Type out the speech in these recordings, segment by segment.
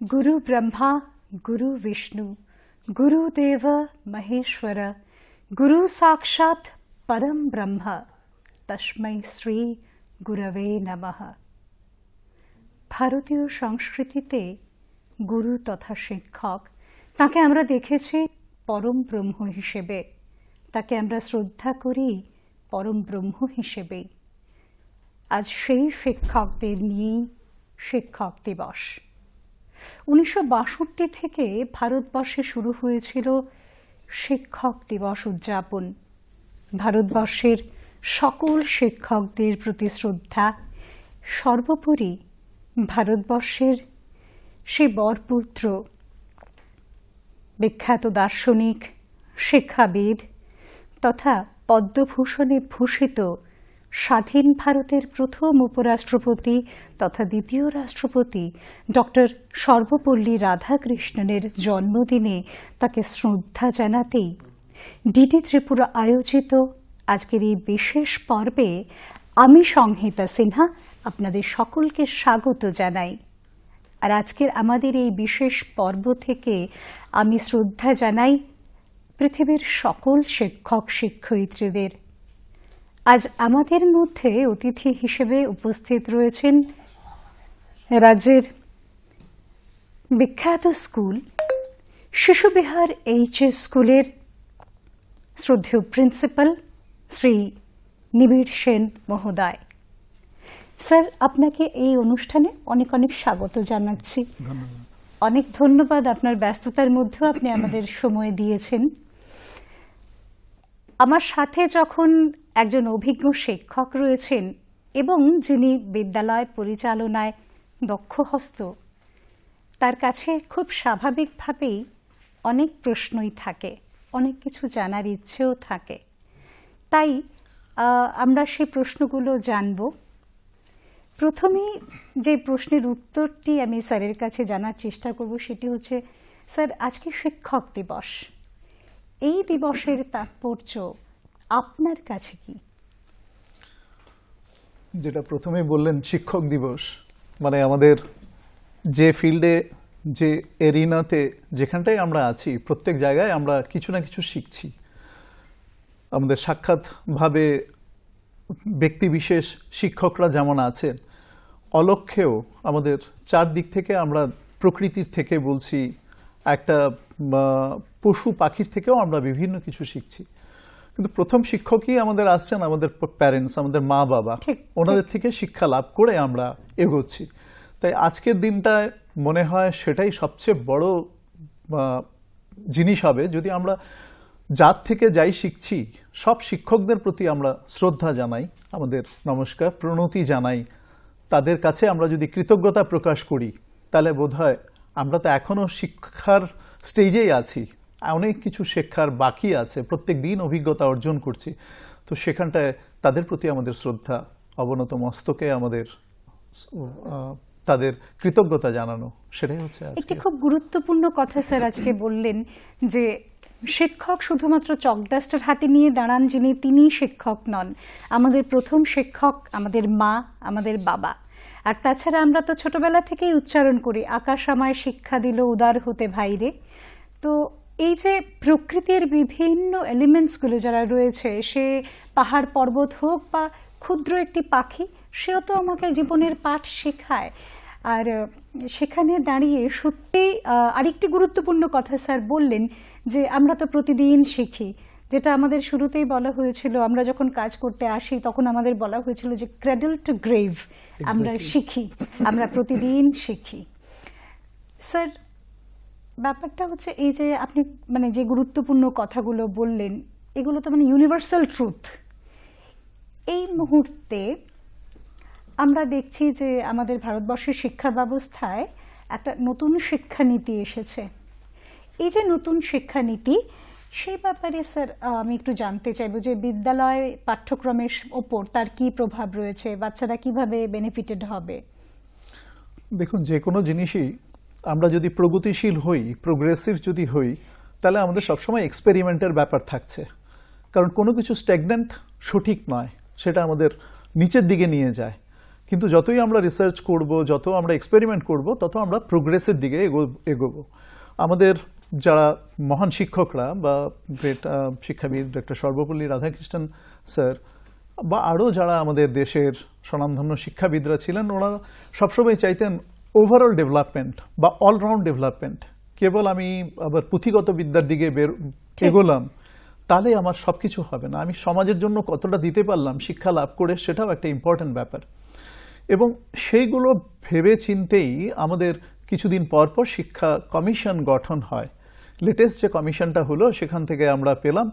गुरु ब्रह्मा गुरु विष्णु गुरुदेव महेश्वर गुरु साक्षात परम ब्रह्म তস্মৈ শ্রী গুরবে নমঃ ভারতীয় সংস্কৃতিতে গুরু তথা শিক্ষক, তাকে আমরা দেখেছি পরম ব্রহ্ম হিসেবে। তাকে আমরা শ্রদ্ধা করি পরম ব্রহ্ম হিসেবেই। আজ সেই শিক্ষকদের নিয়েই শিক্ষক দিবস। উনিশশো বাষট্টি থেকে ভারতবর্ষে শুরু হয়েছিল শিক্ষক দিবস উদযাপন। ভারতবর্ষের সকল শিক্ষকদের প্রতি শ্রদ্ধা। সর্বোপরি ভারতবর্ষের সে বরপুত্র, বিখ্যাত দার্শনিক, শিক্ষাবিদ তথা পদ্মভূষণে ভূষিত স্বাধীন ভারতের প্রথম উপরাষ্ট্রপতি তথা দ্বিতীয় রাষ্ট্রপতি ডক্টর সর্বপল্লী রাধাকৃষ্ণনের জন্মদিনে তাকে শ্রদ্ধা জানাতেই ডিডি ত্রিপুরা আয়োজিত আজকের এই বিশেষ পর্বে আমি সংহিতা সিনহা আপনাদের সকলকে স্বাগত জানাই। আর আজকের আমাদের এই বিশেষ পর্ব থেকে আমি শ্রদ্ধা জানাই পৃথিবীর সকল শিক্ষক, শিক্ষয়িত্রীদের। আজ আমাদের মধ্যে অতিথি হিসেবে উপস্থিত রয়েছেন রাজ্যের বিখ্যাত স্কুল শিশুবিহার এইচ এস স্কুলের শ্রদ্ধেয় প্রিন্সিপাল শ্রী নিবিড় সেন মহোদয়। স্যার আপনাকে এই অনুষ্ঠানে অনেক অনেক স্বাগত জানাচ্ছি। অনেক ধন্যবাদ আপনার ব্যস্ততার মধ্যেও আপনি আমাদের সময় দিয়েছেন। আমার সাথে যখন একজন অভিজ্ঞ শিক্ষক রয়েছেন এবং যিনি বিদ্যালয় পরিচালনায় দক্ষ হস্ত তার কাছে খুব স্বাভাবিকভাবেই অনেক প্রশ্নই থাকে, অনেক কিছু জানার ইচ্ছেও থাকে। তাই আমরা সেই প্রশ্নগুলো জানব। প্রথমেই যে প্রশ্নের উত্তরটি আমি স্যারের কাছে জানার চেষ্টা করব সেটি হচ্ছে, স্যার, আজকে শিক্ষক দিবস। এই দিবসের তাৎপর্য আপনার কাছে কি? যেটা প্রথমে বললেন, শিক্ষক দিবস। মানে আমাদের যে ফিল্ডে, যে এরিনাতে যেখানটায় আমরা আছি, প্রত্যেক জায়গায় আমরা কিছু না কিছু শিখছি। আমাদের সাক্ষাৎভাবে ব্যক্তিবিশেষ শিক্ষকরা যেমন আছেন অলক্ষেও আমাদের চারদিক থেকে আমরা প্রকৃতির থেকে বলছি, একটা পশু পাখির থেকেও আমরা বিভিন্ন কিছু শিখছি। কিন্তু প্রথম শিক্ষকই আমাদের আসছেন আমাদের প্যারেন্টস আমাদের মা বাবা। ওনাদের থেকে শিক্ষা লাভ করে আমরা এগোচ্ছি। তাই আজকের দিনটায় মনে হয় সেটাই সবচেয়ে বড় জিনিস হবে। যদি আমরা যার থেকে যাই শিখছি সব শিক্ষকদের প্রতি আমরা শ্রদ্ধা জানাই আমাদের নমস্কার প্রণতি জানাই। তাদের কাছে আমরা যদি কৃতজ্ঞতা প্রকাশ করি তাহলে বোধহয় আমরা তো এখনও শিক্ষার স্টেজেই আছি। অনেক কিছু শেখার বাকি আছে, প্রত্যেক দিন অভিজ্ঞতা অর্জন করছি। তো সেখানটায় তাদের প্রতি আমাদের শ্রদ্ধা, অবনত মস্তকে আমাদের তাদের কৃতজ্ঞতা জানানো, সেটাই হচ্ছে একটি খুব গুরুত্বপূর্ণ কথা স্যার আজকে বললেন যে শিক্ষক শুধুমাত্র চকডাস্টার হাতে নিয়ে দাঁড়ান যিনি, তিনিই শিক্ষক নন। আমাদের প্রথম শিক্ষক আমাদের মা, আমাদের বাবা। আর তাছাড়া আমরা তো ছোটবেলা থেকেই উচ্চারণ করি, আকাশ আমায় শিক্ষা দিল উদার হতে ভাইরে। তো এই যে প্রকৃতির বিভিন্ন এলিমেন্টসগুলো যারা রয়েছে সে পাহাড় পর্বত হোক বা ক্ষুদ্র একটি পাখি সেও তো আমাকে জীবনের পাঠ শেখায়। আর সেখানে দাঁড়িয়ে সত্যি আরেকটি গুরুত্বপূর্ণ কথা স্যার বললেন যে আমরা তো প্রতিদিন শিখি। যেটা আমাদের শুরুতেই বলা হয়েছিল আমরা যখন কাজ করতে আসি তখন আমাদের বলা হয়েছিল যে ক্রেডল টু গ্রেভ আমরা শিখি আমরা প্রতিদিন শিখি। স্যার ব্যাপারটা হচ্ছে এই যে আপনি মানে যে গুরুত্বপূর্ণ কথাগুলো বললেন, এগুলো তো মানে ইউনিভার্সাল ট্রুথ এই মুহূর্তে আমরা দেখছি যে আমাদের ভারতবর্ষের শিক্ষা ব্যবস্থায় একটা নতুন শিক্ষানীতি এসেছে। এই যে নতুন শিক্ষানীতি, সেই ব্যাপারে স্যার আমি একটু জানতে চাইব যে বিদ্যালয় পাঠ্যক্রমের ওপর তার কি প্রভাব রয়েছে? বাচ্চারা কীভাবে বেনিফিটেড হবে? দেখুন, যে কোনো জিনিসই আমরা যদি প্রগতিশীল হই প্রোগ্রেসিভ যদি হই, তাহলে আমাদের সবসময় এক্সপেরিমেন্টের ব্যাপার থাকছে। কারণ কোনো কিছু স্ট্যাগনেন্ট সঠিক নয়, সেটা আমাদের নিচের দিকে নিয়ে যায়। কিন্তু যতই আমরা রিসার্চ করব, যত আমরা এক্সপেরিমেন্ট করব, তত আমরা প্রোগ্রেসের দিকে এগো- এগোবো। আমাদের যারা মহান শিক্ষকরা বা গ্রেট শিক্ষাবিদ ডক্টর সর্বপল্লী রাধাকৃষ্ণন স্যার বা আরও যারা আমাদের দেশের স্বনামধন্য শিক্ষাবিদরা ছিলেন ওনারা সবসময় চাইতেন ওভারঅল ডেভেলপমেন্ট বা অলরাউন্ড ডেভেলপমেন্ট কেবল আমি আবার পুঁথিগত বিদ্যার দিকে বের। এগোলাম তাহলে আমার সবকিছু হবে না। আমি সমাজের জন্য কতটা দিতে পারলাম শিক্ষা লাভ করে সেটাও একটা ইম্পর্ট্যান্ট ব্যাপার। এবং সেইগুলো ভেবে চিন্তেই আমাদের কিছুদিন পর পর শিক্ষা কমিশন গঠন হয়। লেটেস্ট যে কমিশনটা হলো সেখান থেকে আমরা পেলাম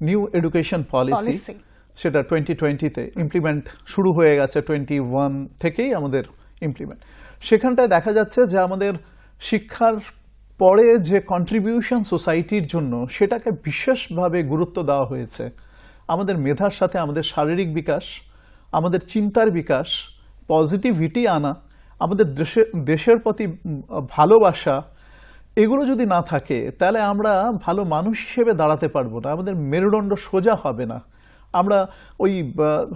নিউ এডুকেশন পলিসি সেটা টোয়েন্টি টোয়েন্টিতে ইমপ্লিমেন্ট শুরু হয়ে গেছে টোয়েন্টি ওয়ান থেকেই আমাদের ইমপ্লিমেন্ট সেখানটায় দেখা যাচ্ছে যে আমাদের শিক্ষার পরে যে কন্ট্রিবিউশন সোসাইটির জন্য সেটাকে বিশেষভাবে গুরুত্ব দেওয়া হয়েছে। আমাদের মেধার সাথে আমাদের শারীরিক বিকাশ, আমাদের চিন্তার বিকাশ পজিটিভিটি আনা, আমাদের দেশের দেশের প্রতি ভালোবাসা, এগুলো যদি না থাকে, তাহলে আমরা ভালো মানুষ হিসেবে দাঁড়াতে পারব না। আমাদের মেরুদণ্ড সোজা হবে না। আমরা ওই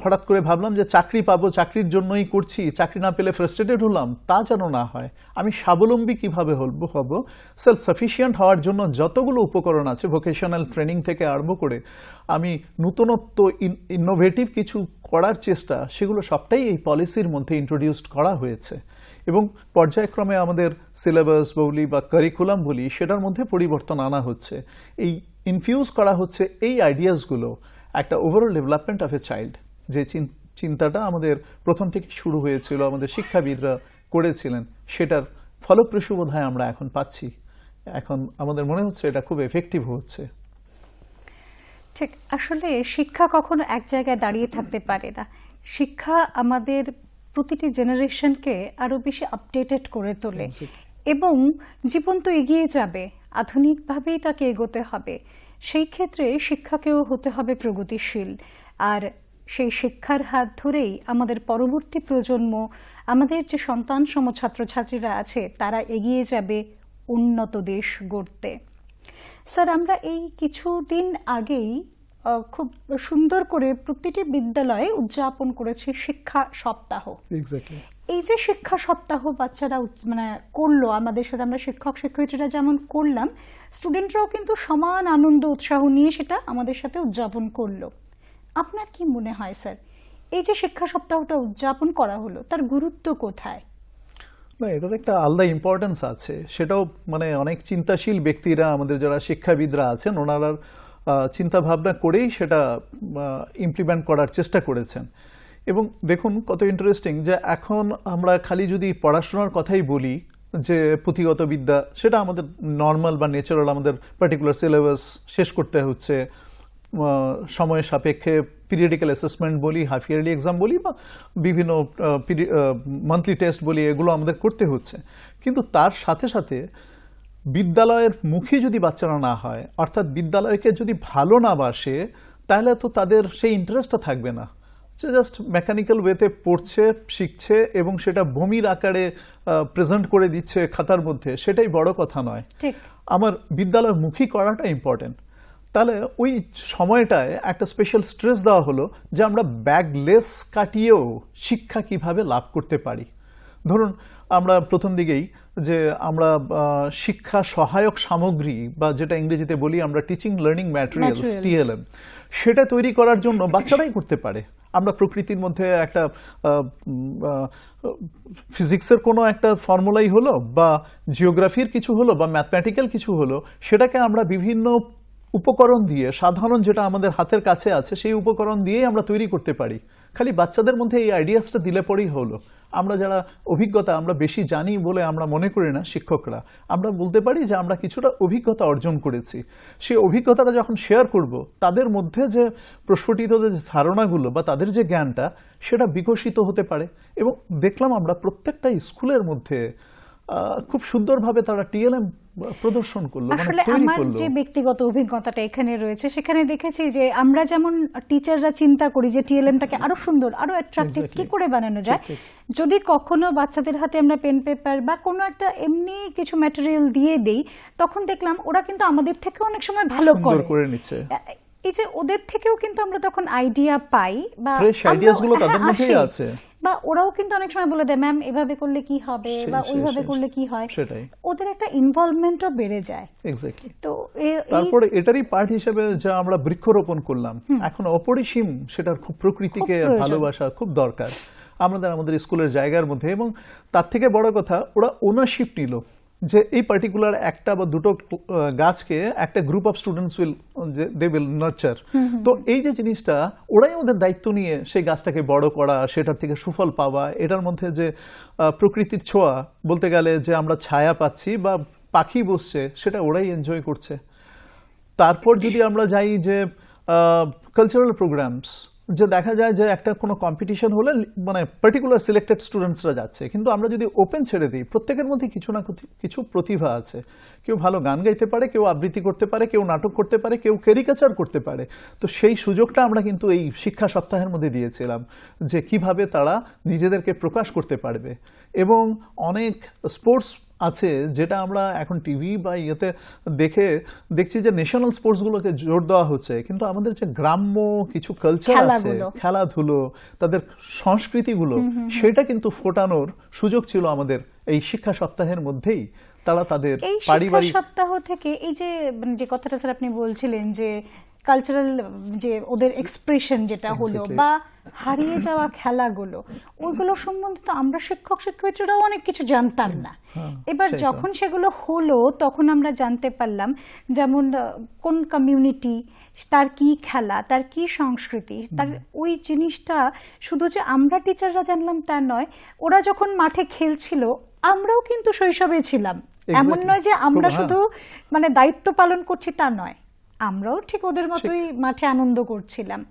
হঠাৎ করে ভাবলাম যে চাকরি পাবো, চাকরির জন্যই করছি, চাকরি না পেলে ফ্রাস্ট্রেটেড হলাম, তা যেন না হয়। আমি স্বাবলম্বী কীভাবে হব হব? সেলফ সাফিসিয়েন্ট হওয়ার জন্য যতগুলো উপকরণ আছে ভোকেশনাল ট্রেনিং থেকে আরম্ভ করে, আমি নূতনত্ব ইনোভেটিভ কিছু করার চেষ্টা, সেগুলো সবটাই এই পলিসির মধ্যে ইন্ট্রোডিউসড করা হয়েছে। এবং পর্যায়ক্রমে আমাদের সিলেবাস বলি বা কারিকুলাম বলি, সেটার মধ্যে পরিবর্তন আনা হচ্ছে। এই ইনফিউজ করা হচ্ছে এই আইডিয়াসগুলো একটা overall development of a child যে চিন- চিন্তাটা আমাদের প্রথম থেকে শুরু হয়েছিল আমাদের শিক্ষাবিদরা করেছিলেন সেটার ফলপ্রসূ বোধ আমরা এখন পাচ্ছি। এখন আমাদের মনে হচ্ছে এটা খুব এফেক্টিভ হচ্ছে। ঠিক আসলে শিক্ষা কখনো এক জায়গায় দাঁড়িয়ে থাকতে পারে না। শিক্ষা আমাদের প্রতিটি জেনারেশনকে আরও বেশি আপডেটেড করে তোলে। এবং জীবন তো এগিয়ে যাবে আধুনিকভাবেই তাকে এগোতে হবে। সেই ক্ষেত্রে শিক্ষাকেও হতে হবে প্রগতিশীল। আর সেই শিক্ষার হাত ধরেই আমাদের পরবর্তী প্রজন্ম, আমাদের যে সন্তান সম ছাত্রছাত্রীরা আছে, তারা এগিয়ে যাবে উন্নত দেশ গড়তে। স্যার, আমরা এই কিছুদিন আগেই খুব সুন্দর করে প্রতিটি বিদ্যালয়ে উদযাপন করেছি শিক্ষা সপ্তাহ। এই যে শিক্ষা সপ্তাহ বাচ্চারা মানে করল, আমাদের সাথে আমরা শিক্ষক, শিক্ষয়িত্রীরা যেমন করলাম স্টুডেন্টরাও কিন্তু সমান আনন্দ, উৎসাহ নিয়ে সেটা আমাদের সাথে উদযাপন করল। আপনার কি মনে হয়, স্যার? এই যে শিক্ষা সপ্তাহটা উদযাপন করা হলো, তার গুরুত্ব কোথায়? না, এটার একটা আলাদা ইম্পর্টেন্স আছে। সেটাও মানে অনেক চিন্তাশীল ব্যক্তিরা, আমাদের যারা শিক্ষাবিদরা আছেন, ওনারা চিন্তা ভাবনা করেই সেটা ইমপ্লিমেন্ট করার চেষ্টা করেছেন। এবং দেখুন কত ইন্টারেস্টিং যে এখন আমরা খালি যদি পড়াশোনার কথাই বলি যে পুঁথিগত বিদ্যা সেটা আমাদের নর্মাল বা ন্যাচারাল আমাদের পার্টিকুলার সিলেবাস শেষ করতে হচ্ছে। আহ, সময়ের সাপেক্ষে পিরিয়ডিক্যাল অ্যাসেসমেন্ট বলি হাফ ইয়ারলি এক্সাম বলি বা বিভিন্ন মান্থলি টেস্ট বলি এগুলো আমাদের করতে হচ্ছে। কিন্তু তার সাথে সাথে বিদ্যালয়ের মুখী যদি বাচ্চারা না হয় অর্থাৎ বিদ্যালয়কে যদি ভালো না বাসে তাহলে তো তাদের সেই ইন্টারেস্টটা থাকবে না। সে জাস্ট মেকানিক্যাল ওয়েতে পড়ছে শিখছে এবং সেটা বমির আকারে প্রেজেন্ট করে দিচ্ছে খাতার মধ্যে সেটাই বড় কথা নয়। আমার বিদ্যালয় মুখী করাটা ইম্পর্টেন্ট তাহলে ওই সময়টায় একটা স্পেশাল স্ট্রেস দেওয়া হলো যে আমরা ব্যাগলেস কাটিয়েও শিক্ষা কীভাবে লাভ করতে পারি। ধরুন আমরা প্রথম দিকেই যে আমরা শিক্ষা সহায়ক সামগ্রী বা যেটা ইংরেজিতে বলি আমরা টিচিং লার্নিং ম্যাটেরিয়ালস। টিএলএম সেটা তৈরি করার জন্য বাচ্চারাই করতে পারে। আমরা প্রকৃতির মধ্যে একটা ফিজিক্সের কোনো একটা ফর্মুলাই হলো বা জিওগ্রাফির কিছু হলো বা ম্যাথমেটিক্যাল কিছু হলো, সেটাকে আমরা বিভিন্ন উপকরণ দিয়ে, সাধারণ যেটা আমাদের হাতের কাছে আছে, সেই উপকরণ দিয়েই আমরা তৈরি করতে পারি। খালি বাচ্চাদের মধ্যে এই আইডিয়াসটা দিলে পরেই হলো। আমরা যারা অভিজ্ঞতা আমরা বেশি জানি বলে আমরা মনে করি না শিক্ষকরা, আমরা বলতে পারি যে আমরা কিছুটা অভিজ্ঞতা অর্জন করেছি। সেই অভিজ্ঞতাটা যখন শেয়ার করব, তাদের মধ্যে যে প্রস্ফুটিত যে ধারণাগুলো বা তাদের যে জ্ঞানটা, সেটা বিকশিত হতে পারে এবং দেখলাম আমরা প্রত্যেকটা স্কুলের মধ্যে খুব সুন্দরভাবে তারা টিএলএম প্রদর্শন করল মানে আসলে আমার যে ব্যক্তিগত অভিজ্ঞতাটা এখানে রয়েছে সেখানে দেখেছি যে আমরা যেমন টিচাররা চিন্তা করি যে টিএলএমটাকে আরও সুন্দর আরও অ্যাট্রাকটিভ কি করে বানানো যায়? যদি কখনো বাচ্চাদের হাতে আমরা পেন পেপার বা কোনো একটা এমনি কিছু ম্যাটেরিয়াল দিয়ে দেই তখন দেখলাম ওরা কিন্তু আমাদের থেকে অনেক সময় ভালো করে। নিচ্ছে। এই যে ওদের থেকেও কিন্তু আমরা তখন আইডিয়া পাই বা আমরাও- ideas গুলো তাদের মধ্যেই আছে। বা ওরাও কিন্তু অনেক সময় বলে দেয় ম্যাম এভাবে করলে কি হবে বা ওইভাবে করলে কি হয়? সেটাই। ওদের একটা ইনভলভমেন্টও বেড়ে যায়। এক্স্যাক্টলি তো তারপরে এটারই পার্ট হিসেবে যা আমরা বৃক্ষরোপণ করলাম এখন অপরিসীম সেটার খুব প্রকৃতিকে ভালোবাসা খুব দরকার। আমাদের আমাদের স্কুলের জায়গার মধ্যে এবং তার থেকে বড় কথা ওরা ওনারশিপ নিল। যে এই পার্টিকুলার একটা বা দুটো গাছকে একটা group of students will they will nurture তো এই যে জিনিসটা ওরাই ওদের দায়িত্ব নিয়ে সেই গাছটাকে বড় করা সেটার থেকে সুফল পাওয়া এটার মধ্যে যে প্রকৃতির ছোঁয়া বলতে গেলে যে আমরা ছায়া পাচ্ছি বা পাখি বসছে সেটা ওরাই এনজয় করছে। তারপর যদি আমরা যাই যে কালচারাল প্রোগ্রামস যে দেখা যায় যে একটা কোনো কম্পিটিশন হলে মানে পার্টিকুলার সিলেক্টেড স্টুডেন্টসরা যাচ্ছে। কিন্তু আমরা যদি ওপেন ছেড়ে দিই, প্রত্যেকের মধ্যে কিছু না কিছু- প্রতিভা আছে। কেউ ভালো গান গাইতে পারে, কেউ আবৃত্তি করতে পারে, কেউ নাটক করতে পারে, কেউ ক্যারিকাচার করতে পারে। তো সেই সুযোগটা আমরা কিন্তু এই শিক্ষা সপ্তাহের মধ্যে দিয়েছিলাম যে কীভাবে তারা নিজেদেরকে প্রকাশ করতে পারবে। এবং অনেক স্পোর্টস আছে যেটা আমরা এখন টিভি বা ইয়েতে দেখে দেখছি যে ন্যাশনাল স্পোর্টসগুলোকে জোর দেওয়া হচ্ছে। কিন্তু আমাদের যে গ্রাম্য কিছু কালচার আছে খেলাধুলো। তাদের সংস্কৃতিগুলো সেটা কিন্তু ফোটানোর সুযোগ ছিল আমাদের এই শিক্ষা সপ্তাহের মধ্যেই। তারা তাদের পারিবারিক সপ্তাহ থেকে এই যে মানে যে কথাটা স্যার আপনি বলছিলেন যে কালচারাল যে ওদের এক্সপ্রেশন যেটা হলো বা হারিয়ে যাওয়া খেলাগুলো ওইগুলো সম্বন্ধে তো আমরা শিক্ষক শিক্ষয়িত্রীরাও অনেক কিছু জানতাম না। হ্যাঁ, এবার যখন সেগুলো হলো তখন আমরা জানতে পারলাম যেমন কোন কমিউনিটি তার কি খেলা তার কি সংস্কৃতি তার ওই জিনিসটা শুধু যে আমরা টিচাররা জানলাম তা নয় ওরা যখন মাঠে খেলছিল আমরাও কিন্তু শৈশবে ছিলাম। এমন নয় যে আমরা হ্যাঁ। শুধু মানে দায়িত্ব পালন করছি তা নয়। আমরাও ঠিক ওদের মতোই মাঠে আনন্দ করছিলাম।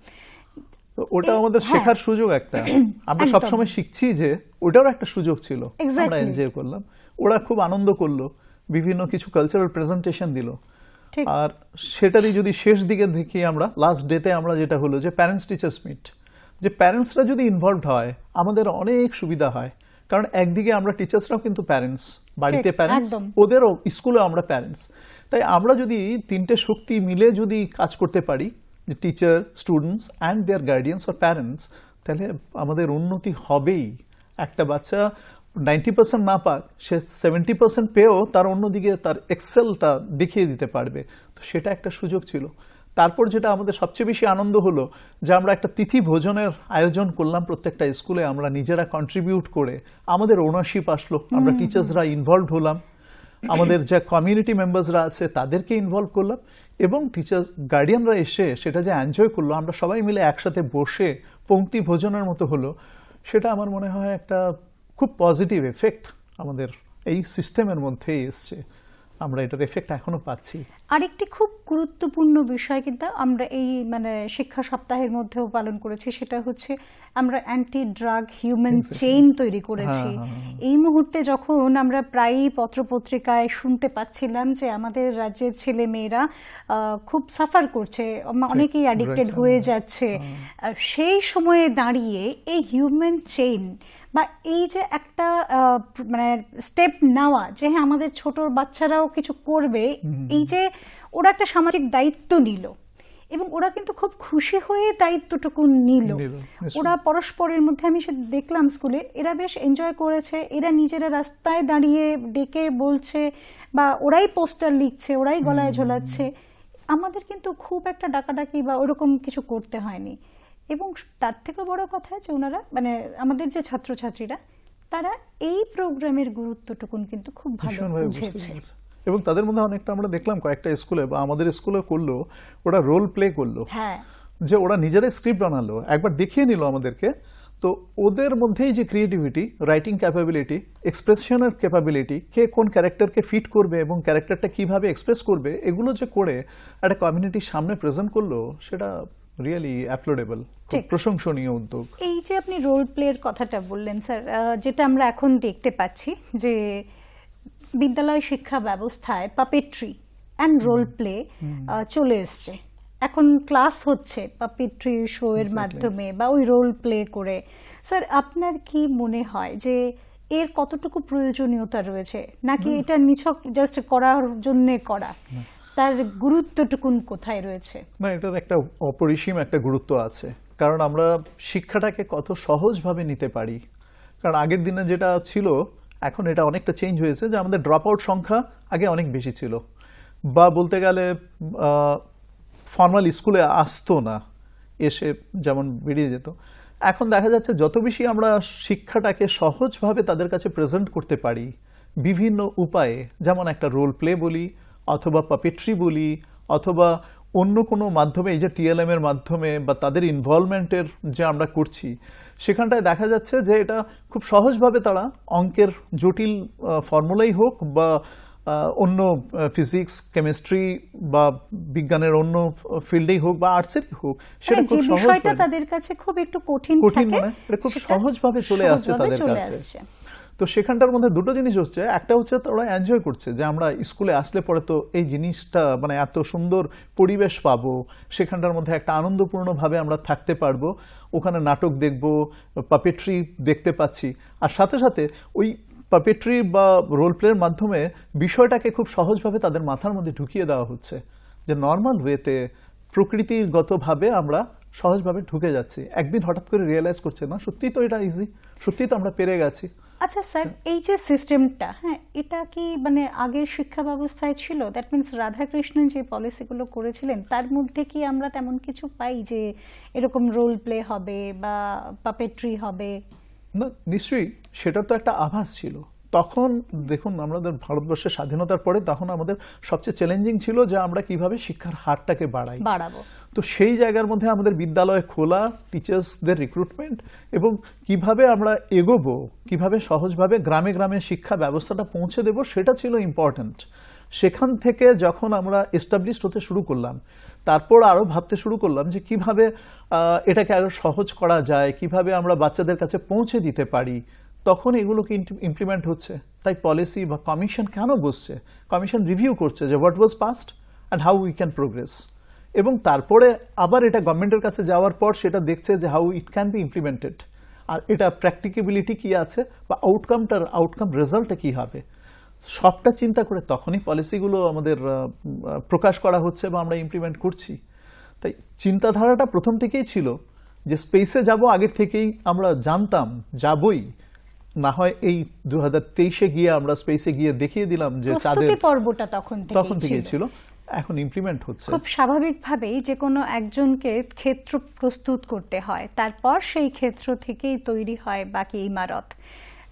ওটা আমাদের হ্যাঁ। শেখার সুযোগ একটা। আমরা সবসময় শিখছি যে ওটারও একটা সুযোগ ছিল। আমরা এনজয় করলাম। ওরা খুব আনন্দ করল। বিভিন্ন কিছু কালচারাল প্রেজেন্টেশন দিল। আর সেটারই যদি শেষ দিকে দেখি আমরা লাস্ট ডেতে আমরা যেটা হলো যে প্যারেন্টস টিচার্স মিট যে প্যারেন্টসরা যদি ইনভলভড হয় আমাদের অনেক সুবিধা হয়। কারণ একদিকে আমরা টিচার্সরাও কিন্তু প্যারেন্টস বাড়িতে প্যারেন্টস ওদেরও স্কুলে আমরা প্যারেন্টস তাই আমরা যদি তিনটে শক্তি মিলে যদি কাজ করতে পারি যে teacher students and their guardians or parents তাহলে আমাদের উন্নতি হবেই। একটা বাচ্চা নাইনটি পার্সেন্ট না পাক সে সেভেন্টি পার্সেন্ট পেয়েও তার অন্যদিকে তার এক্সেলটা দেখিয়ে দিতে পারবে। তো সেটা একটা সুযোগ ছিল। তারপর যেটা আমাদের সবচেয়ে বেশি আনন্দ হলো যে আমরা একটা তিথি ভোজনের আয়োজন করলাম প্রত্যেকটা স্কুলে আমরা নিজেরা কন্ট্রিবিউট করে আমাদের ওনারশিপ আসলো আমরা টিচার্সরা ইনভলভ হলাম। আমাদের যা কমিউনিটি মেম্বার্সরা আছে, তাদেরকে ইনভলভ করলাম এবং টিচার্স গার্ডিয়ানরা এসে সেটা যে এনজয় করল, আমরা সবাই মিলে একসাথে বসে পঙ্ক্তি ভোজনের মতো হলো, সেটা আমার মনে হয় একটা খুব পজিটিভ এফেক্ট আমাদের এই সিস্টেমের মধ্যেই এসছে। আমরা এটার এফেক্ট এখনও পাচ্ছি। আরেকটি খুব গুরুত্বপূর্ণ বিষয় কিন্তু আমরা এই মানে শিক্ষা সপ্তাহের মধ্যেও পালন করেছি সেটা হচ্ছে আমরা অ্যান্টি ড্রাগ হিউম্যান চেইন তৈরি করেছি। হ্যাঁ, হ্যাঁ, হ্যাঁ। এই মুহূর্তে যখন আমরা প্রায়ই পত্রপত্রিকায় শুনতে পাচ্ছিলাম যে আমাদের রাজ্যের ছেলে মেয়েরা খুব সাফার করছে অনেকেই অ্যাডিক্টেড হয়ে যাচ্ছে। সেই সময়ে দাঁড়িয়ে এই হিউম্যান চেইন বা এই যে একটা মানে স্টেপ নেওয়া যে হ্যাঁ আমাদের ছোট বাচ্চারাও কিছু করবে এই যে ওরা একটা সামাজিক দায়িত্ব নিল এবং ওরা কিন্তু খুব খুশি হয়ে দায়িত্বটুকু নিল। নিল, ওরা পরস্পরের মধ্যে আমি সে দেখলাম স্কুলে এরা বেশ এনজয় করেছে এরা নিজেরা রাস্তায় দাঁড়িয়ে ডেকে বলছে বা ওরাই পোস্টার লিখছে ওরাই গলায় ঝোলাচ্ছে। আমাদের কিন্তু খুব একটা ডাকাডাকি বা ওরকম কিছু করতে হয়নি। এবং তার থেকে বড় কথা যে ওনারা মানে আমাদের যে ছাত্রছাত্রীরা তারা এই প্রোগ্রামের গুরুত্বটুকুন কিন্তু খুব ভালো বুঝেছে। এবং তাদের মধ্যে অনেকটা আমরা দেখলাম কয়েকটা স্কুলে বা আমাদের স্কুলে করল ওরা রোল প্লে করল। হ্যাঁ। যে ওরা নিজেরাই স্ক্রিপ্ট বানালো একবার দেখিয়ে নিল আমাদেরকে। তো ওদের মধ্যেই যে ক্রিয়েটিভিটি রাইটিং ক্যাপাবিলিটি এক্সপ্রেশনের ক্যাপাবিলিটি কে কোন ক্যারেক্টারকে ফিট করবে এবং ক্যারেক্টারটা কীভাবে এক্সপ্রেস করবে এগুলো যে করে একটা কমিউনিটির সামনে প্রেজেন্ট করল সেটা রিয়েলি অ্যাপ্লোডেবল। প্রশংসনীয় উদ্যোগ। এই যে আপনি রোল প্লের কথাটা বললেন স্যার যেটা আমরা এখন দেখতে পাচ্ছি যে বিদ্যালয় শিক্ষা ব্যবস্থায় পাপেট্রি অ্যান্ড রোল প্লে চলে এসছে। এখন ক্লাস হচ্ছে পাপেট্রি শো এর মাধ্যমে বা ওই রোল প্লে করে। স্যার আপনার কি মনে হয় যে এর কতটুকু প্রয়োজনীয়তা রয়েছে? নাকি এটা নিছক জাস্ট করার জন্য করা? তার গুরুত্বটুকুন কোথায় রয়েছে? মানে এটার একটা অপরিসীম একটা গুরুত্ব আছে। কারণ আমরা শিক্ষাটাকে কত সহজভাবে নিতে পারি। কারণ আগের দিনে যেটা ছিল, এখন এটা অনেকটা চেঞ্জ হয়েছে যে আমাদের ড্রপ আউট সংখ্যা আগে অনেক বেশি ছিল। বা বলতে গেলে ফর্মাল স্কুলে আসতো না, এসে যেমন বেরিয়ে যেত। এখন দেখা যাচ্ছে যত বেশি আমরা শিক্ষাটাকে সহজভাবে তাদের কাছে প্রেজেন্ট করতে পারি, বিভিন্ন উপায়ে, যেমন একটা রোল প্লে বলি অথবা পাপেট্রি বলি অথবা অন্য কোনো মাধ্যমে এই যে টিএলএম এর মাধ্যমে বা তাদের ইনভলভমেন্টের যে আমরা করছি সেখানটায় দেখা যাচ্ছে যে এটা খুব সহজভাবে তারা অঙ্কের জটিল ফর্মুলাই হোক বা অন্য ফিজিক্স কেমিস্ট্রি বা বিজ্ঞানের অন্য ফিল্ডেই হোক বা আর্টসেরই হোক সেটা মানে খুব সহজ তাদের কাছে খুব একটু কঠিন কঠিন মনে খুব সহজভাবে চলে আসছে তাদের কাছে। তো সেখানটার মধ্যে দুটো জিনিস হচ্ছে, একটা হচ্ছে ওরা এনজয় করছে যে আমরা স্কুলে আসলে পরে তো এই জিনিসটা মানে এত সুন্দর পরিবেশ পাবো, সেখানটার মধ্যে একটা আনন্দপূর্ণভাবে আমরা থাকতে পারব, ওখানে নাটক দেখব পাপেট্রি দেখতে পাচ্ছি। আর সাথে সাথে ওই পাপেট্রি বা রোল প্লের মাধ্যমে বিষয়টাকে খুব সহজভাবে তাদের মাথার মধ্যে ঢুকিয়ে দেওয়া হচ্ছে, যে নর্মাল ওয়েতে প্রকৃতিগতভাবে আমরা সহজভাবে ঢুকে যাচ্ছি। একদিন হঠাৎ করে রিয়েলাইজ করছে, না, সত্যিই তো এটা ইজি সত্যিই তো আমরা পেরে গেছি। আচ্ছা স্যার, এই যে সিস্টেমটা হ্যাঁ এটা কি মানে আগের শিক্ষা ব্যবস্থায় ছিল? দ্যাট মিনস রাধাকৃষ্ণন যে পলিসিগুলো করেছিলেন, তার মধ্যে কি আমরা তেমন কিছু পাই যে এরকম রোল প্লে হবে বা পাপেট্রি হবে? না, নিশ্চয়ই সেটা তো একটা আভাস ছিল। তখন দেখুন আমাদের ভারতবর্ষের স্বাধীনতার পরে তখন আমাদের সবচেয়ে চ্যালেঞ্জিং ছিল যে আমরা কীভাবে শিক্ষার হারটাকে বাড়াই। বাড়াবো। তো সেই জায়গার মধ্যে আমাদের বিদ্যালয় খোলা টিচার্সদের রিক্রুটমেন্ট এবং কীভাবে আমরা এগোবো কীভাবে সহজভাবে গ্রামে গ্রামে শিক্ষা ব্যবস্থাটা পৌঁছে দেব সেটা ছিল ইম্পর্ট্যান্ট সেখান থেকে যখন আমরা এস্টাবলিশড হতে শুরু করলাম তারপর আরও ভাবতে শুরু করলাম যে কীভাবে এটাকে আরও সহজ করা যায় কীভাবে আমরা বাচ্চাদের কাছে পৌঁছে দিতে পারি তখন এগুলোকে ইমপ্লিমেন্ট হচ্ছে। তাই পলিসি বা কমিশন কেন বসছে? কমিশন রিভিউ করছে যে what was past and how we can progress এবং তারপরে আবার এটা গভর্নমেন্টের কাছে যাওয়ার পর সেটা দেখছে যে how it can be implemented আর এটা প্র্যাকটিকেবিলিটি কি আছে বা আউটকামটার আউটকাম রেজাল্টটা কি হবে? সবটা চিন্তা করে তখনই পলিসিগুলো আমাদের প্রকাশ করা হচ্ছে বা আমরা ইমপ্লিমেন্ট করছি। তাই চিন্তাধারাটা প্রথম থেকেই ছিল যে স্পেসে যাব, আগের থেকেই আমরা জানতাম, যাবই। না হয় এই দু হাজার তেইশে গিয়ে আমরা স্পেসে গিয়ে দেখিয়ে দিলাম যে চাঁদের পর্বটা তখন তখন ছিল। ছিল। এখন ইমপ্লিমেন্ট হচ্ছে। খুব স্বাভাবিকভাবেই যে কোনো একজনকে ক্ষেত্র প্রস্তুত করতে হয়। তারপর সেই ক্ষেত্র থেকেই তৈরি হয় বাকি ইমারত।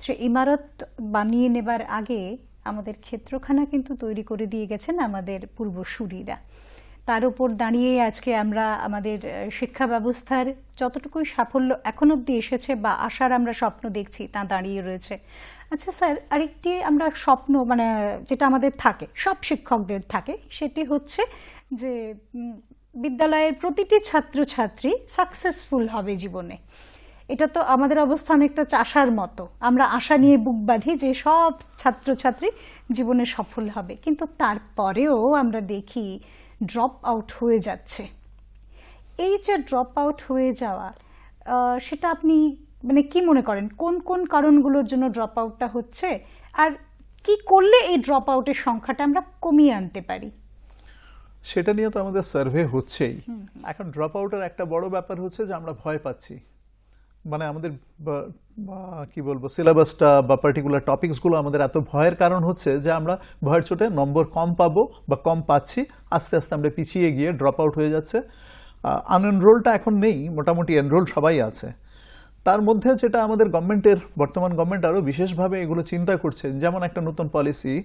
সে ইমারত বানিয়ে নেবার আগে আমাদের ক্ষেত্রখানা কিন্তু তৈরি করে দিয়ে গেছেন আমাদের পূর্বসূরীরা। তার উপর দাঁড়িয়ে আজকে আমরা আমাদের শিক্ষা ব্যবস্থার যতটুকুই সাফল্য এখন অবধি এসেছে বা আশার আমরা স্বপ্ন দেখছি, তা দাঁড়িয়ে রয়েছে। আচ্ছা স্যার, আরেকটি আমরা স্বপ্ন মানে যেটা আমাদের থাকে, সব শিক্ষকদের থাকে, সেটি হচ্ছে যে বিদ্যালয়ের প্রতিটি ছাত্রছাত্রী সাকসেসফুল হবে জীবনে। এটা তো আমাদের অবস্থান একটা চাষার মতো। আমরা আশা নিয়ে বুক বাঁধি যে সব ছাত্রছাত্রী জীবনে সফল হবে। কিন্তু তারপরেও আমরা দেখি ড্রপ আউট হয়ে যাচ্ছে। এই যে ড্রপ আউট হয়ে যাওয়া সেটা আপনি মানে কি মনে করেন? কোন কোন কারণগুলোর জন্য ড্রপ আউটটা হচ্ছে? আর কি করলে এই ড্রপ আউটের সংখ্যাটা আমরা কমিয়ে আনতে পারি? সেটা নিয়ে তো আমাদের সার্ভে হচ্ছেই। এখন ড্রপ আউটের একটা বড় ব্যাপার হচ্ছে যে আমরা ভয় পাচ্ছি। মানে আমাদের বা- কি বলব সিলেবাসটা বা পার্টিকুলার টপিকসগুলো আমাদের এত ভয়ের কারণ হচ্ছে যে আমরা ভয়ের চোটে নম্বর কম পাবো বা কম পাচ্ছি আস্তে আস্তে আমরা পিছিয়ে গিয়ে ড্রপ আউট হয়ে যাচ্ছে। আনএনরোলটা এখন নেই মোটামুটি এনরোল সবাই আছে। তার মধ্যে যেটা আমাদের গভর্নমেন্টের বর্তমান গভর্নমেন্ট আরও বিশেষভাবে এগুলো চিন্তা করছে যেমন একটা নতুন পলিসি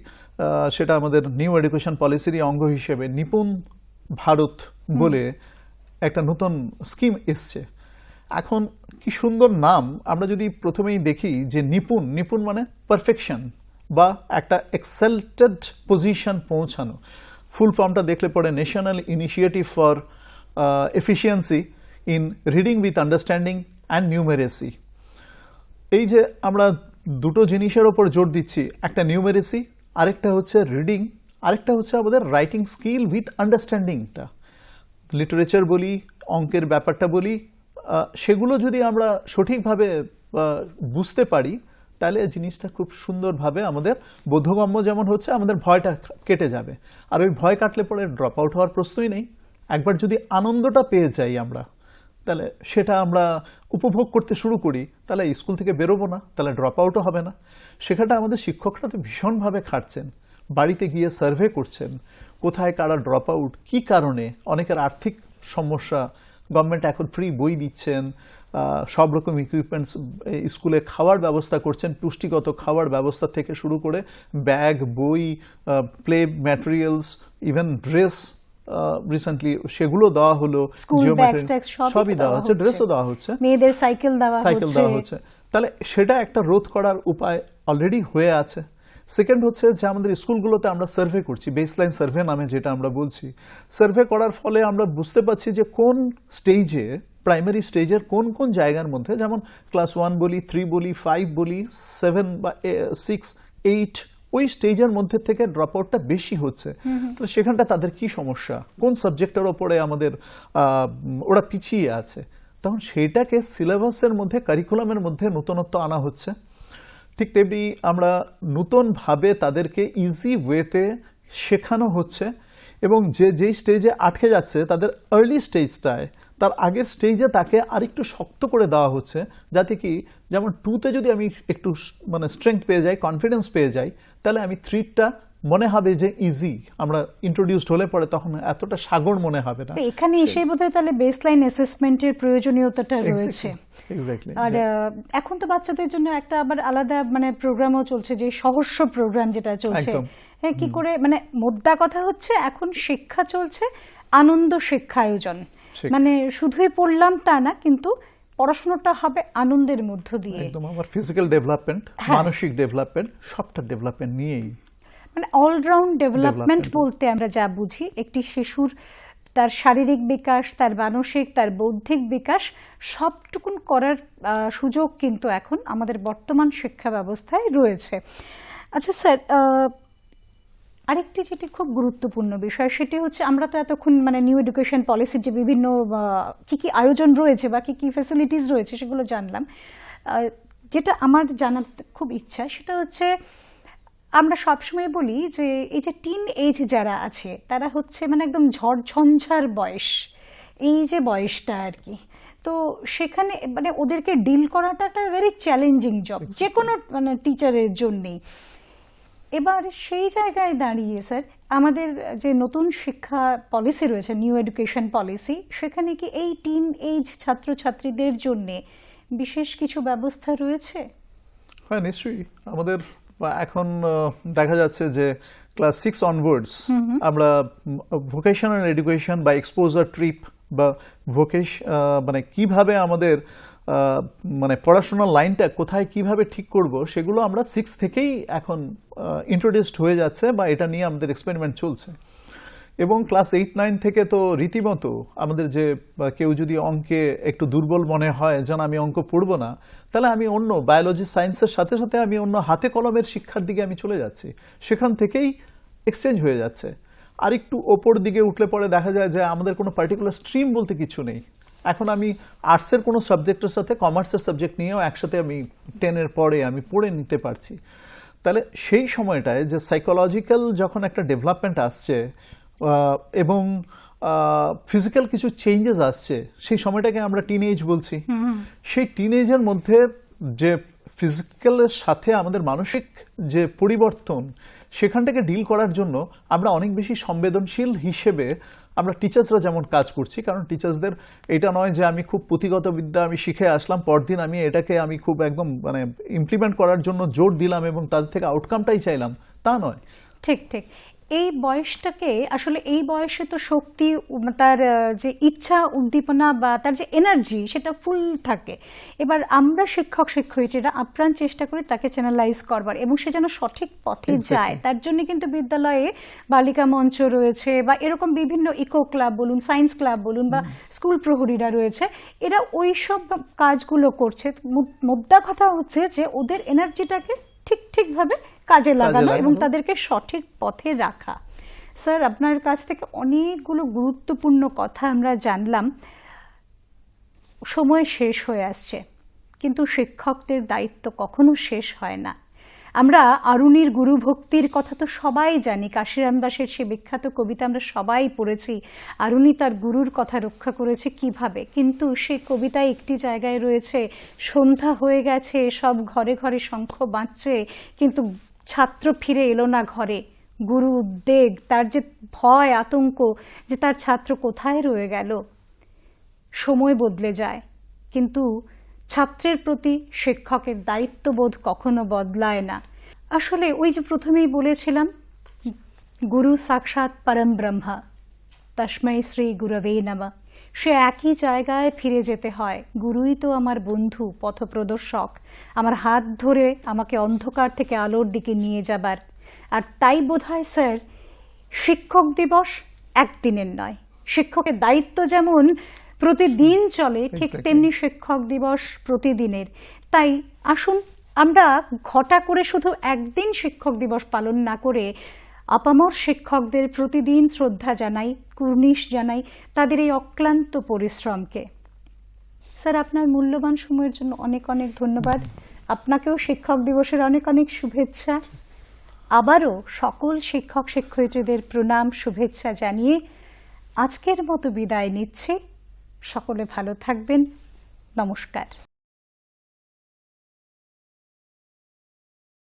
সেটা আমাদের নিউ এডুকেশন পলিসিরই অঙ্গ হিসেবে নিপুণ ভারত বলে একটা নতুন স্কিম এসছে। এখন কি সুন্দর নাম? আমরা যদি প্রথমেই দেখি যে নিপুণ নিপুণ মানে পারফেকশন বা একটা এক্সেলটেড পজিশন পৌঁছানো। ফুল ফর্মটা দেখলে পরে national initiative for efficiency in reading with understanding and numeracy এই যে আমরা দুটো জিনিসের ওপর জোর দিচ্ছি, একটা নিউমেরেসি আরেকটা হচ্ছে রিডিং আরেকটা হচ্ছে আমাদের রাইটিং স্কিল উইথ আন্ডারস্ট্যান্ডিংটা লিটারেচার বলি, অঙ্কের ব্যাপারটা বলি সেগুলো যদি আমরা সঠিকভাবে বুঝতে পারি, তাহলে জিনিসটা খুব সুন্দরভাবে আমাদের বোধগম্য যেমন হচ্ছে, আমাদের ভয়টা কেটে যাবে। আর ওই ভয় কাটলে পরে ড্রপ আউট হওয়ার প্রশ্নই নেই। একবার যদি আনন্দটা পেয়ে যাই আমরা, তাহলে সেটা আমরা উপভোগ করতে শুরু করি, তাহলে স্কুল থেকে বেরোবো না, তাহলে ড্রপ আউটও হবে না। সেখানটা আমাদের শিক্ষকরা তো ভীষণভাবে খাটছেন। বাড়িতে গিয়ে সার্ভে করছেন, কোথায় কারা ড্রপ আউট কী কারণে, অনেকের আর্থিক সমস্যা গভর্নমেন্ট এখন ফ্রি বই দিচ্ছেন সব রকম ইকুইপমেন্টস স্কুলে খাওয়ার ব্যবস্থা করছেন পুষ্টিগত খাওয়ার ব্যবস্থা থেকে শুরু করে ব্যাগ বই play materials even dress recently সেগুলো দেওয়া হলো সবই দেওয়া হচ্ছে ড্রেসও দেওয়া হচ্ছে। মেয়েদের সাইকেল দেওয়া সাইকেল দেওয়া হচ্ছে। তাহলে সেটা একটা রোধ করার উপায় অলরেডি হয়ে আছে। সেকেন্ড হচ্ছে যে আমাদের স্কুলগুলোতে আমরা সার্ভে করছি বেসলাইন সার্ভে নামে যেটা আমরা বলছি। সার্ভে করার ফলে আমরা বুঝতে পারছি যে কোন স্টেজে প্রাইমারি স্টেজের কোন কোন জায়গার মধ্যে যেমন ক্লাস ওয়ান বলি থ্রি বলি ফাইভ বলি সেভেন বা সিক্স এইট ওই স্টেজের মধ্যে থেকে ড্রপ আউটটা বেশি হচ্ছে। তো সেখানটা তাদের কি সমস্যা? কোন সাবজেক্টের ওপরে আমাদের ওরা পিছিয়ে আছে? তখন সেটাকে সিলেবাসের মধ্যে কারিকুলামের মধ্যে নতুনত্ব আনা হচ্ছে। ঠিক তেমনি আমরা নতুনভাবে তাদেরকে ইজি ওয়েতে শেখানো হচ্ছে এবং যে যেই স্টেজে আটকে যাচ্ছে তাদের আর্লি স্টেজটায় তার আগের স্টেজে তাকে আরেকটু শক্ত করে দেওয়া হচ্ছে যাতে কি যেমন টুতে যদি আমি একটু মানে স্ট্রেংথ পেয়ে যাই কনফিডেন্স পেয়ে যাই তাহলে আমি থ্রিটা মনে হবে যে ইজি আমরা ইন্ট্রোডিউসড হলে পরে তখন এতটা সাগর মনে হবে না। এখানে এসেই বোধহয় তাহলে বেসলাইন অ্যাসেসমেন্টের প্রয়োজনীয়তাটা রয়েছে। এক্স্যাক্টলি আর এখন তো বাচ্চাদের জন্য একটা আবার আলাদা মানে প্রোগ্রামও চলছে যে সহস্য প্রোগ্রাম যেটা চলছে। হ্যাঁ কি করে মানে মোদ্দা কথা হচ্ছে এখন শিক্ষা চলছে আনন্দ শিক্ষা আয়োজন। মানে শুধুই পড়লাম তা না কিন্তু পড়াশোনাটা হবে আনন্দের মধ্য দিয়ে। একদম আমার ফিজিক্যাল ডেভেলপমেন্ট। মানসিক ডেভেলপমেন্ট সবটা ডেভেলপমেন্ট নিয়েই। মানে অলরাউন্ড ডেভেলপমেন্ট বলতে আমরা যা বুঝি একটি শিশুর তার শারীরিক বিকাশ, তার মানসিক, তার বৌদ্ধিক বিকাশ সবটুকুন করার সুযোগ কিন্তু এখন আমাদের বর্তমান শিক্ষা ব্যবস্থায় রয়েছে। আচ্ছা স্যার আরেকটি যেটি খুব গুরুত্বপূর্ণ বিষয় সেটি হচ্ছে আমরা তো এতক্ষণ মানে নিউ এডুকেশন পলিসির যে বিভিন্ন কি কি আয়োজন রয়েছে বা কি কি ফ্যাসিলিটিস রয়েছে সেগুলো জানলাম। যেটা আমার জানার খুব ইচ্ছা সেটা হচ্ছে আমরা সবসময় বলি যে এই যে টিন এজ যারা আছে তারা হচ্ছে মানে একদম ঝড়ঝঞ্ঝার বয়স। এই যে বয়সটা আর কি। তো সেখানে মানে ওদেরকে ডিল করাটা একটা ভেরি চ্যালেঞ্জিং জব যে কোনো মানে টিচারের জন্যেই। এবার সেই জায়গায় দাঁড়িয়ে স্যার আমাদের যে নতুন শিক্ষা পলিসি রয়েছে নিউ এডুকেশন পলিসি সেখানে কি এই টিন এইজ ছাত্রছাত্রীদের জন্যে বিশেষ কিছু ব্যবস্থা রয়েছে? হ্যাঁ নিশ্চয়ই। আমাদের এখন দেখা যাচ্ছে যে ক্লাস সিক্স অনওয়ার্ডস আমরা ভোকেশনাল এডুকেশন বা এক্সপোজার ট্রিপ বা ভোকেশ মানে কীভাবে আমাদের মানে পড়াশোনার লাইনটা কোথায় কীভাবে ঠিক করব সেগুলো আমরা সিক্স থেকেই এখন ইন্ট্রোডিউসড হয়ে যাচ্ছে বা এটা নিয়ে আমাদের এক্সপেরিমেন্ট চলছে। এবং ক্লাস এইট, নাইন থেকে তো রীতিমতো আমাদের যে কেউ যদি অঙ্কে একটু দুর্বল মনে হয়, যেন আমি অঙ্ক পড়ব না, তাহলে আমি অন্য বায়োলজি সায়েন্সের সাথে সাথে আমি অন্য হাতে কলমের শিক্ষার দিকে আমি চলে যাচ্ছি। সেখান থেকেই এক্সচেঞ্জ হয়ে যাচ্ছে। আর একটু ওপর দিকে উঠলে পরে দেখা যায় যে, আমাদের কোনো পার্টিকুলার স্ট্রিম বলতে কিছু নেই। এখন আমি আর্টসের কোনো সাবজেক্টের সাথে কমার্সের সাবজেক্ট নিয়েও একসাথে আমি টেনের পরে আমি পড়ে নিতে পারছি। তাহলে সেই সময়টায় যে সাইকোলজিক্যাল যখন একটা ডেভেলপমেন্ট আসছে এবং ফিজিক্যাল কিছু চেঞ্জেস আসছে। সেই সময়টাকে আমরা টিন এজ বলছি সেই টিন এজের মধ্যে যে ফিজিক্যালের সাথে আমাদের মানসিক যে পরিবর্তন সেখানটাকে ডিল করার জন্য আমরা অনেক বেশি সংবেদনশীল হিসেবে আমরা টিচার্সরা যেমন কাজ করছি কারণ টিচার্সদের এটা নয় যে আমি খুব পুঁথিগত বিদ্যা আমি শিখে আসলাম পরদিন আমি এটাকে আমি খুব একদম মানে ইমপ্লিমেন্ট করার জন্য জোর দিলাম এবং তাদের থেকে আউটকামটাই চাইলাম। তা নয়। ঠিক ঠিক। এই বয়সটাকে আসলে এই বয়সে তো শক্তি তার যে ইচ্ছা উদ্দীপনা বা তার যে এনার্জি সেটা ফুল থাকে। এবার আমরা শিক্ষক শিক্ষয়িত্রীরা আপ্রাণ চেষ্টা করি তাকে চ্যানেলাইজ করবার এবং সে যেন সঠিক পথে যায়। তার জন্য কিন্তু বিদ্যালয়ে বালিকা মঞ্চ রয়েছে বা এরকম বিভিন্ন ইকো ক্লাব বলুন সায়েন্স ক্লাব বলুন বা স্কুল প্রহরীরা রয়েছে। এরা ওই সব কাজগুলো করছে। মু- মোদ্দা কথা হচ্ছে যে ওদের এনার্জিটাকে ঠিক ঠিকভাবে কাজে লাগানো এবং তাদেরকে সঠিক পথে রাখা। স্যার আপনার কাছ থেকে অনেকগুলো গুরুত্বপূর্ণ কথা আমরা জানলাম। সময় শেষ হয়ে আসছে কিন্তু শিক্ষকদের দায়িত্ব কখনো শেষ হয় না। আমরা আরুণীর গুরু ভক্তির কথা তো সবাই জানি। কাশিরাম দাসের সে বিখ্যাত কবিতা আমরা সবাই পড়েছি। আরুণী তার গুরুর কথা রক্ষা করেছে কীভাবে? কিন্তু সে কবিতায় একটি জায়গায় রয়েছে সন্ধ্যা হয়ে গেছে সব ঘরে ঘরে শঙ্খ বাঁচছে কিন্তু ছাত্র ফিরে এলো না ঘরে। গুরু উদ্বেগ, তার যে ভয়, আতঙ্ক যে তার ছাত্র কোথায় রয়ে গেল? সময় বদলে যায়, কিন্তু ছাত্রের প্রতি শিক্ষকের দায়িত্ববোধ কখনো বদলায় না। আসলে ওই যে প্রথমেই বলেছিলাম, গুরু সাক্ষাৎ পরম ব্রহ্মা। তস্মৈ শ্রী গুরবে নমঃ। সে একই জায়গায় ফিরে যেতে হয়। গুরুই তো আমার বন্ধু পথপ্রদর্শক। আমার হাত ধরে আমাকে অন্ধকার থেকে আলোর দিকে নিয়ে যাবার। আর তাই বোধহয় স্যার শিক্ষক দিবস একদিনের নয়। শিক্ষকের দায়িত্ব যেমন প্রতিদিন চলে ঠিক তেমনি শিক্ষক দিবস প্রতিদিনের। তাই আসুন আমরা ঘটা করে শুধু একদিন শিক্ষক দিবস পালন না করে আপামর শিক্ষকদের প্রতিদিন শ্রদ্ধা জানাই, কুর্নিশ জানাই তাদের এই অক্লান্ত পরিশ্রমকে। স্যার, আপনার মূল্যবান সময়ের জন্য অনেক অনেক ধন্যবাদ। আপনাকেও শিক্ষক দিবসের অনেক অনেক শুভেচ্ছা। আবারও সকল শিক্ষক শিক্ষয়িত্রীদের প্রণাম, শুভেচ্ছা জানিয়ে আজকের মতো বিদায় নিচ্ছি। সকলে ভালো থাকবেন। নমস্কার।